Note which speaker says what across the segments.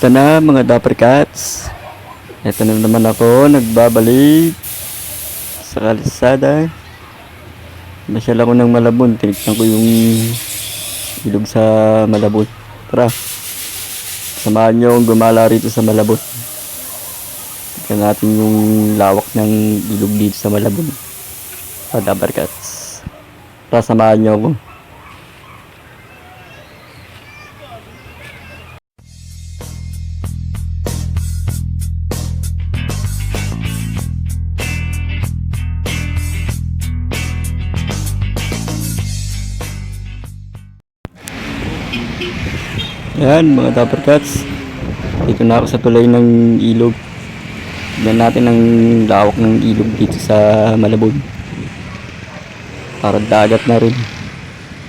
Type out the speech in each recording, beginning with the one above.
Speaker 1: Kamusta na mga Dapper Cats? Ito na naman ako, nagbabalik sa kalsada. Masyal ako ng Malabon, tinignan ko yung ilog sa Malabon. Tara, samahan niyo akong gumala rito sa Malabon. Tignan natin yung lawak ng ilog dito sa Malabon. Mga Dapper Cats. Tara, samahan niyo ako. Yan mga Dapper Cats. Dito na ako sa tulay ng ilog. Tignan natin ang lawak ng ilog dito sa Malabon. Para dagat na rin.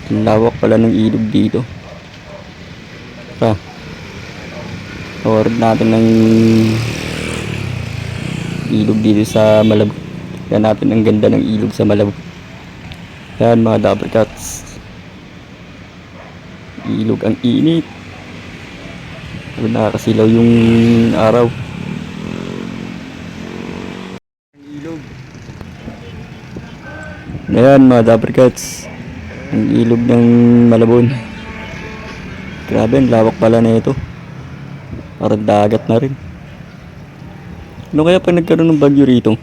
Speaker 1: Ang lawak pala ng ilog dito. Pa. Forward natin ng ilog dito sa Malabon. Tignan natin ang ganda ng ilog sa Malabon. Yan mga Dapper Cats. Ilog ang init. Nakakasilaw yung araw. Ilog. Ayan mga Dapper Cats. Ang ilog ng Malabon. Grabe, ang lawak pala na ito. Parang dagat na rin. Ano kaya pag nagkaroon ng bagyo rito?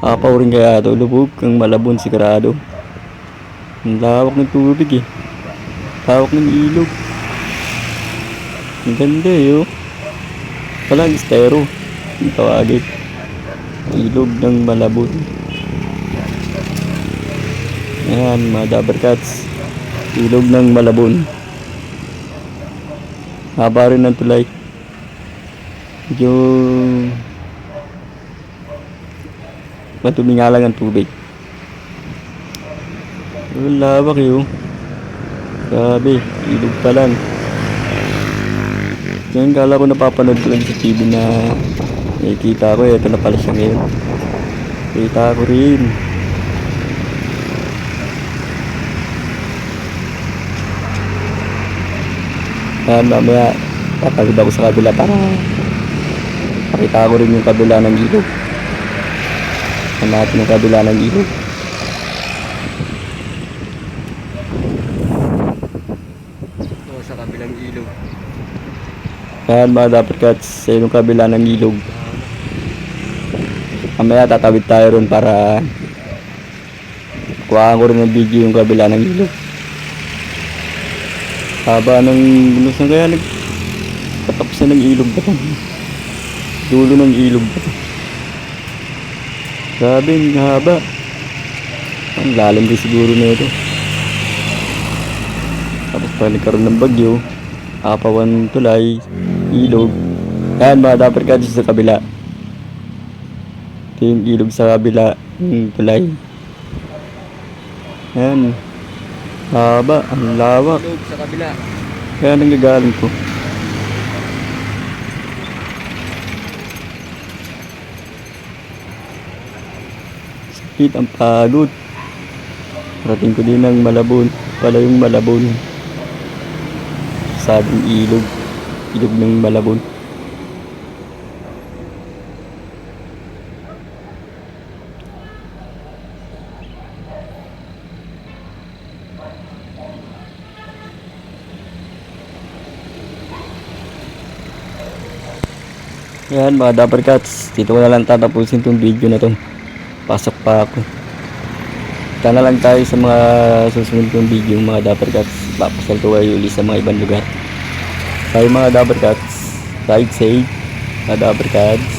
Speaker 1: Apaw rin kaya ito. Lubog ang Malabon sigurado. Ang lawak ng tubig eh. Lawak ng ilog. Ang ganda eh, oh. Walang estero. Ang tawagin. Ilog ng Malabon. Ayan, mga Dabber Cats. Ilog ng Malabon. Haba rin ng tulay. Medyo... Matumi nga lang ang tubig. Ang lawak eh, oh. Grabe, ilog pa lang. Ngayon kala ko napapanood ko lang sa TV na nakikita ko, ito na pala siya ngayon. Kita ko rin. Ah, mamaya tatawid ako sa kabila para pakita ko rin yung kabila ng ilog. Natin yung kabila ng ilog.
Speaker 2: Ilog.
Speaker 1: Mga Dapper Cats, sa yung kabila ng ilog. Mamaya tatawid tayo ron para kuhaan ko rin ng video yung kabila ng ilog. Haba ng gulos na kaya nag patapos na ng ilog ba? Dulo ng ilog ba? Grabe, haba. Ang lalim rin siguro na ito. Tapos pa nagkaroon ng bagyo, apawan tulay, ilog. Yan mga Dapper Cats sa kabila. Ito yung ilog sa kabila, yung tulay. Yan. Haba, ang lawak.
Speaker 2: Ilog sa kabila.
Speaker 1: Kaya nanggagaling ko. Sakit ang pagod. Parating ko din ng Malabon. Pala yung Malabon. Sabing ilog. Ilog ng Malabon. Yan mga Dapper Cats. Dito ko na lang tatapusin tong video na to. Pasok pa ako. Kita na lang tayo sa mga susunod kong video mga Dapper Cats. Papasal ko kayo ulit sa mga ibang lugar. Tayo mga Dapper Cats. Ride safe. Mga Dapper Cats.